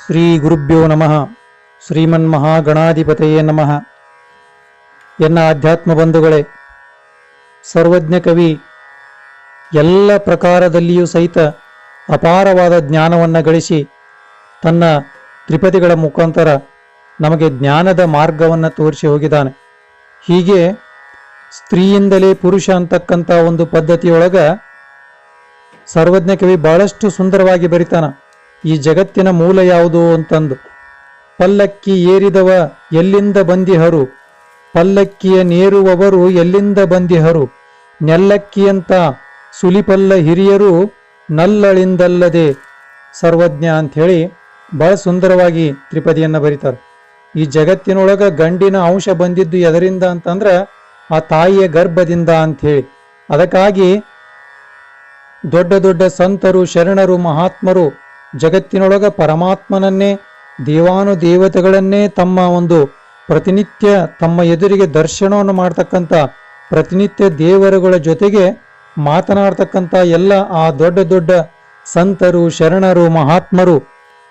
ಶ್ರೀ ಗುರುಭ್ಯೋ ನಮಃ. ಶ್ರೀಮನ್ಮಹಾಗಣಾಧಿಪತಯೇ ನಮಃ. ಎನ್ನ ಆಧ್ಯಾತ್ಮ ಬಂಧುಗಳೇ ಸರ್ವಜ್ಞ ಕವಿ, ಎಲ್ಲ ಪ್ರಕಾರದಲ್ಲಿಯೂ ಸಹಿತ ಅಪಾರವಾದ ಜ್ಞಾನವನ್ನು ಗಳಿಸಿ ತನ್ನ ತ್ರಿಪದಿಗಳ ಮುಖಾಂತರ ನಮಗೆ ಜ್ಞಾನದ ಮಾರ್ಗವನ್ನು ತೋರಿಸಿ ಹೋಗಿದ್ದಾನೆ. ಹೀಗೆ ಸ್ತ್ರೀಯಿಂದಲೇ ಪುರುಷ ಅಂತಕ್ಕಂಥ ಒಂದು ಪದ್ಧತಿಯೊಳಗ ಸರ್ವಜ್ಞ ಕವಿ ಬಹಳಷ್ಟು ಸುಂದರವಾಗಿ ಬರಿತಾನ. ಈ ಜಗತ್ತಿನ ಮೂಲ ಯಾವುದು ಅಂತಂದು. ಪಲ್ಲಕ್ಕಿ ಏರಿದವ ಎಲ್ಲಿಂದ ಬಂದಿಹರು? ಪಲ್ಲಕ್ಕಿಯ ನೇರುವವರು ಎಲ್ಲಿಂದ ಬಂದಿಹರು? ನೆಲ್ಲಕ್ಕಿಯಂತ ಸುಲಿಪಲ್ಲ ಹಿರಿಯರು ನಲ್ಲಳಿಂದಲ್ಲದೆ ಸರ್ವಜ್ಞ ಅಂಥೇಳಿ ಬಹಳ ಸುಂದರವಾಗಿ ತ್ರಿಪದಿಯನ್ನು ಬರೀತಾರೆ. ಈ ಜಗತ್ತಿನೊಳಗ ಗಂಡಿನ ಅಂಶ ಬಂದಿದ್ದು ಎದರಿಂದ ಅಂತಂದ್ರೆ ಆ ತಾಯಿಯ ಗರ್ಭದಿಂದ ಅಂಥೇಳಿ. ಅದಕ್ಕಾಗಿ ದೊಡ್ಡ ದೊಡ್ಡ ಸಂತರು, ಶರಣರು, ಮಹಾತ್ಮರು ಜಗತ್ತಿನೊಳಗ ಪರಮಾತ್ಮನನ್ನೇ ದೇವಾನು ದೇವತೆಗಳನ್ನೇ ತಮ್ಮ ಒಂದು ಪ್ರತಿನಿತ್ಯ ತಮ್ಮ ಎದುರಿಗೆ ದರ್ಶನವನ್ನು ಮಾಡ್ತಕ್ಕಂಥ ಪ್ರತಿನಿತ್ಯ ದೇವರುಗಳ ಜೊತೆಗೆ ಮಾತನಾಡ್ತಕ್ಕಂಥ ಎಲ್ಲ ಆ ದೊಡ್ಡ ದೊಡ್ಡ ಸಂತರು, ಶರಣರು, ಮಹಾತ್ಮರು,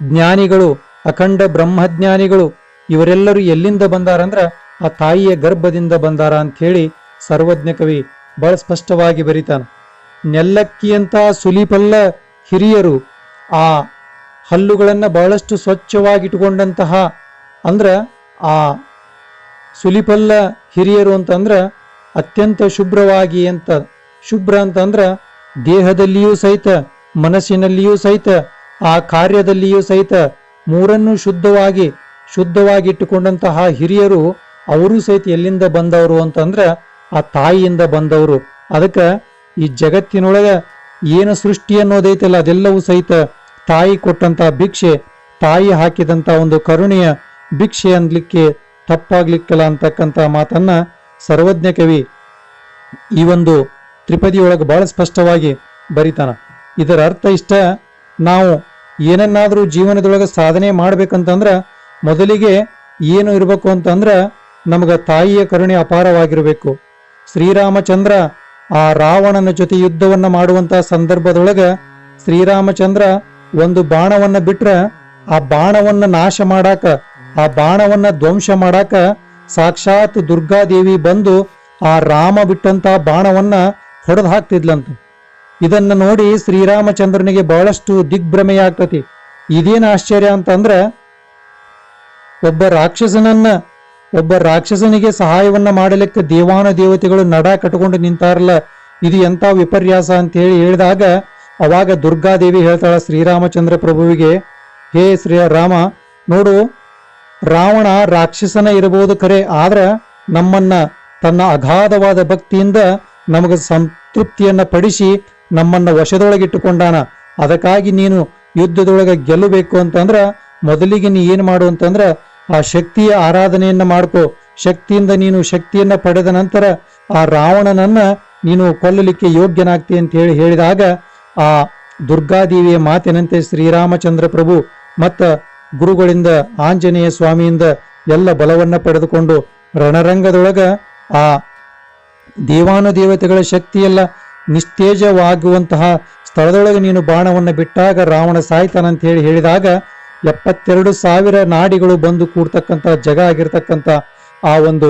ಜ್ಞಾನಿಗಳು, ಅಖಂಡ ಬ್ರಹ್ಮಜ್ಞಾನಿಗಳು, ಇವರೆಲ್ಲರೂ ಎಲ್ಲಿಂದ ಬಂದಾರಂದ್ರ ಆ ತಾಯಿಯ ಗರ್ಭದಿಂದ ಬಂದಾರ ಅಂಥೇಳಿ ಸರ್ವಜ್ಞ ಕವಿ ಬಹಳ ಸ್ಪಷ್ಟವಾಗಿ ಬರೀತಾನೆ. ನೆಲ್ಲಕ್ಕಿಯಂತ ಸುಲಿಪಲ್ಲ ಹಿರಿಯರು ಆ ಹಲ್ಲುಗಳನ್ನು ಬಹಳಷ್ಟು ಸ್ವಚ್ಛವಾಗಿಟ್ಟುಕೊಂಡಂತಹ ಅಂದ್ರೆ ಆ ಸುಲಿಪಲ್ಲ ಹಿರಿಯರು ಅಂತಂದ್ರೆ ಅತ್ಯಂತ ಶುಭ್ರವಾಗಿ ಅಂತ ಶುಭ್ರ ಅಂತಂದ್ರೆ ದೇಹದಲ್ಲಿಯೂ ಸಹಿತ, ಮನಸ್ಸಿನಲ್ಲಿಯೂ ಸಹಿತ, ಆ ಕಾರ್ಯದಲ್ಲಿಯೂ ಸಹಿತ ಮೂರನ್ನು ಶುದ್ಧವಾಗಿ ಶುದ್ಧವಾಗಿ ಇಟ್ಟುಕೊಂಡಂತಹ ಹಿರಿಯರು ಅವರು ಸಹಿತ ಎಲ್ಲಿಂದ ಬಂದವರು ಅಂತಂದ್ರ ಆ ತಾಯಿಯಿಂದ ಬಂದವರು. ಅದಕ್ಕೆ ಈ ಜಗತ್ತಿನೊಳಗ ಏನು ಸೃಷ್ಟಿ ಅನ್ನೋದೈತಲ್ಲ ಅದೆಲ್ಲವೂ ಸಹಿತ ತಾಯಿ ಕೊಟ್ಟಂತ ಭಿಕ್ಷೆ, ತಾಯಿ ಹಾಕಿದಂತ ಒಂದು ಕರುಣೆಯ ಭಿಕ್ಷೆ ಅನ್ಲಿಕ್ಕೆ ತಪ್ಪಾಗ್ಲಿಕ್ಕಲ್ಲ ಅಂತಕ್ಕಂಥ ಮಾತನ್ನ ಸರ್ವಜ್ಞ ಕವಿ ಈ ಒಂದು ತ್ರಿಪದಿಯೊಳಗೆ ಬಹಳ ಸ್ಪಷ್ಟವಾಗಿ ಬರಿತಾನ. ಇದರ ಅರ್ಥ ಇಷ್ಟ, ನಾವು ಏನನ್ನಾದರೂ ಜೀವನದೊಳಗೆ ಸಾಧನೆ ಮಾಡ್ಬೇಕಂತಂದ್ರೆ ಮೊದಲಿಗೆ ಏನು ಇರಬೇಕು ಅಂತಂದ್ರ ನಮಗೆ ತಾಯಿಯ ಕರುಣೆ ಅಪಾರವಾಗಿರಬೇಕು. ಶ್ರೀರಾಮಚಂದ್ರ ಆ ರಾವಣನ ಜೊತೆ ಯುದ್ಧವನ್ನ ಮಾಡುವಂತಹ ಸಂದರ್ಭದೊಳಗೆ ಶ್ರೀರಾಮಚಂದ್ರ ಒಂದು ಬಾಣವನ್ನ ಬಿಟ್ರ ಆ ಬಾಣವನ್ನ ನಾಶ ಮಾಡಾಕ, ಆ ಬಾಣವನ್ನ ಧ್ವಂಸ ಮಾಡಾಕ ಸಾಕ್ಷಾತ್ ದುರ್ಗಾದೇವಿ ಬಂದು ಆ ರಾಮ ಬಿಟ್ಟಂತ ಬಾಣವನ್ನ ಹೊಡೆದು ಹಾಕ್ತಿದ್ಲಂತ. ಇದನ್ನ ನೋಡಿ ಶ್ರೀರಾಮಚಂದ್ರನಿಗೆ ಬಹಳಷ್ಟು ದಿಗ್ಭ್ರಮೆಯಾಗ್ತತಿ. ಇದೇನು ಆಶ್ಚರ್ಯ ಅಂತಂದ್ರ, ಒಬ್ಬ ರಾಕ್ಷಸನನ್ನ, ಒಬ್ಬ ರಾಕ್ಷಸನಿಗೆ ಸಹಾಯವನ್ನ ಮಾಡಲಿಕ್ಕೆ ದೇವಾನ ದೇವತೆಗಳು ನಡ ಕಟ್ಕೊಂಡು ನಿಂತಾರಲ್ಲ, ಇದು ಎಂತ ವಿಪರ್ಯಾಸ ಅಂತ ಹೇಳಿ ಹೇಳಿದಾಗ ಅವಾಗ ದುರ್ಗಾದೇವಿ ಹೇಳ್ತಾಳ ಶ್ರೀರಾಮಚಂದ್ರ ಪ್ರಭುವಿಗೆ, ಹೇ ಶ್ರೀ ರಾಮ, ನೋಡು, ರಾವಣ ರಾಕ್ಷಸನ ಇರಬಹುದು ಖರೆ, ಆದ್ರೆ ನಮ್ಮನ್ನ, ತನ್ನ ಅಗಾಧವಾದ ಭಕ್ತಿಯಿಂದ ನಮಗೆ ಸಂತೃಪ್ತಿಯನ್ನ ಪಡಿಸಿ ನಮ್ಮನ್ನ ವಶದೊಳಗಿಟ್ಟುಕೊಂಡಾನ. ಅದಕ್ಕಾಗಿ ನೀನು ಯುದ್ಧದೊಳಗೆ ಗೆಲ್ಲಬೇಕು ಅಂತಂದ್ರ ಮೊದಲಿಗೆ ನೀ ಏನು ಮಾಡು ಅಂತಂದ್ರ ಆ ಶಕ್ತಿಯ ಆರಾಧನೆಯನ್ನ ಮಾಡ್ಕೋ. ಶಕ್ತಿಯಿಂದ ನೀನು ಶಕ್ತಿಯನ್ನ ಪಡೆದ ನಂತರ ಆ ರಾವಣನನ್ನ ನೀನು ಕೊಲ್ಲಲಿಕ್ಕೆ ಯೋಗ್ಯನಾಗ್ತಿ ಅಂತ ಹೇಳಿ ಹೇಳಿದಾಗ ಆ ದುರ್ಗಾದೇವಿಯ ಮಾತಿನಂತೆ ಶ್ರೀರಾಮಚಂದ್ರ ಪ್ರಭು ಮತ್ತ ಗುರುಗಳಿಂದ ಆಂಜನೇಯ ಸ್ವಾಮಿಯಿಂದ ಎಲ್ಲ ಬಲವನ್ನ ಪಡೆದುಕೊಂಡು ರಣರಂಗದೊಳಗ ಆ ದೇವಾನುದೇವತೆಗಳ ಶಕ್ತಿಯೆಲ್ಲ ನಿಸ್ತೇಜವಾಗುವಂತಹ ಸ್ಥಳದೊಳಗೆ ನೀನು ಬಾಣವನ್ನು ಬಿಟ್ಟಾಗ ರಾವಣ ಸಾಯ್ತಾನಂತ ಹೇಳಿ ಹೇಳಿದಾಗ ಎಪ್ಪತ್ತೆರಡು ಸಾವಿರ ನಾಡಿಗಳು ಬಂದು ಕೂಡ್ತಕ್ಕಂಥ ಜಗ ಆಗಿರ್ತಕ್ಕಂಥ ಆ ಒಂದು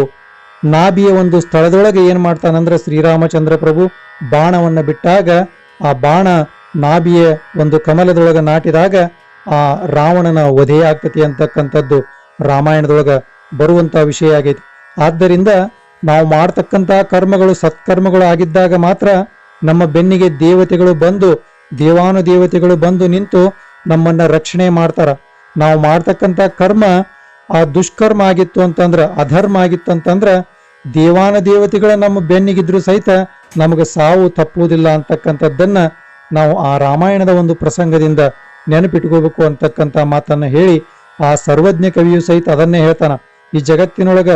ನಾಭಿಯ ಒಂದು ಸ್ಥಳದೊಳಗೆ ಏನು ಮಾಡ್ತಾನಂದ್ರೆ ಶ್ರೀರಾಮಚಂದ್ರ ಪ್ರಭು ಬಾಣವನ್ನು ಬಿಟ್ಟಾಗ ಆ ಬಾಣ ನಾಭಿಯ ಒಂದು ಕಮಲದೊಳಗೆ ನಾಟಿದಾಗ ಆ ರಾವಣನ ವಧೆಯಾಗ್ತತಿ ಅಂತಕ್ಕಂಥದ್ದು ರಾಮಾಯಣದೊಳಗ ಬರುವಂತ ವಿಷಯ ಆಗೈತಿ. ಆದ್ದರಿಂದ ನಾವು ಮಾಡ್ತಕ್ಕಂಥ ಕರ್ಮಗಳು ಸತ್ಕರ್ಮಗಳು ಆಗಿದ್ದಾಗ ಮಾತ್ರ ನಮ್ಮ ಬೆನ್ನಿಗೆ ದೇವತೆಗಳು ಬಂದು ದೇವಾನು ದೇವತೆಗಳು ಬಂದು ನಿಂತು ನಮ್ಮನ್ನ ರಕ್ಷಣೆ ಮಾಡ್ತಾರ. ನಾವು ಮಾಡ್ತಕ್ಕಂಥ ಕರ್ಮ ಆ ದುಷ್ಕರ್ಮ ಆಗಿತ್ತು ಅಂತಂದ್ರ, ಅಧರ್ಮ ಆಗಿತ್ತು ಅಂತಂದ್ರ ದೇವಾನ ದೇವತೆಗಳ ನಮ್ಮ ಬೆನ್ನಿಗಿದ್ರು ಸಹಿತ ನಮಗೆ ಸಾವು ತಪ್ಪುವುದಿಲ್ಲ ಅಂತಕ್ಕಂಥದ್ದನ್ನ ನಾವು ಆ ರಾಮಾಯಣದ ಒಂದು ಪ್ರಸಂಗದಿಂದ ನೆನಪಿಟ್ಕೋಬೇಕು ಅಂತಕ್ಕಂಥ ಮಾತನ್ನ ಹೇಳಿ ಆ ಸರ್ವಜ್ಞ ಕವಿಯು ಸಹಿತ ಅದನ್ನೇ ಹೇಳ್ತಾನ. ಈ ಜಗತ್ತಿನೊಳಗ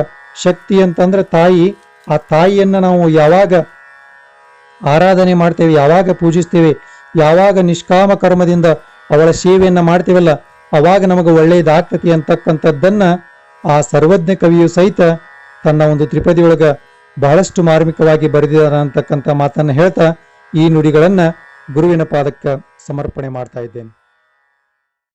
ಶಕ್ತಿ ಅಂತಂದ್ರೆ ತಾಯಿ. ಆ ತಾಯಿಯನ್ನ ನಾವು ಯಾವಾಗ ಆರಾಧನೆ ಮಾಡ್ತೇವೆ, ಯಾವಾಗ ಪೂಜಿಸ್ತೇವೆ, ಯಾವಾಗ ನಿಷ್ಕಾಮ ಕರ್ಮದಿಂದ ಅವಳ ಸೇವೆಯನ್ನ ಮಾಡ್ತೇವಲ್ಲ, ಅವಾಗ ನಮಗೆ ಒಳ್ಳೆಯದಾಗ್ತತಿ ಅಂತಕ್ಕಂಥದ್ದನ್ನ ಆ ಸರ್ವಜ್ಞ ಕವಿಯು ಸಹಿತ ತನ್ನ ಒಂದು ತ್ರಿಪದಿಯೊಳಗ ಬಹಳಷ್ಟು ಮಾರ್ಮಿಕವಾಗಿ ಬರೆದಿದ್ದಾರೆ ಅಂತಕ್ಕಂಥ ಮಾತನ್ನ ಹೇಳ್ತಾ ಈ ನುಡಿಗಳನ್ನ ಗುರುವಿನ ಪಾದಕ್ಕೆ ಸಮರ್ಪಣೆ ಮಾಡ್ತಾ ಇದ್ದೇನೆ.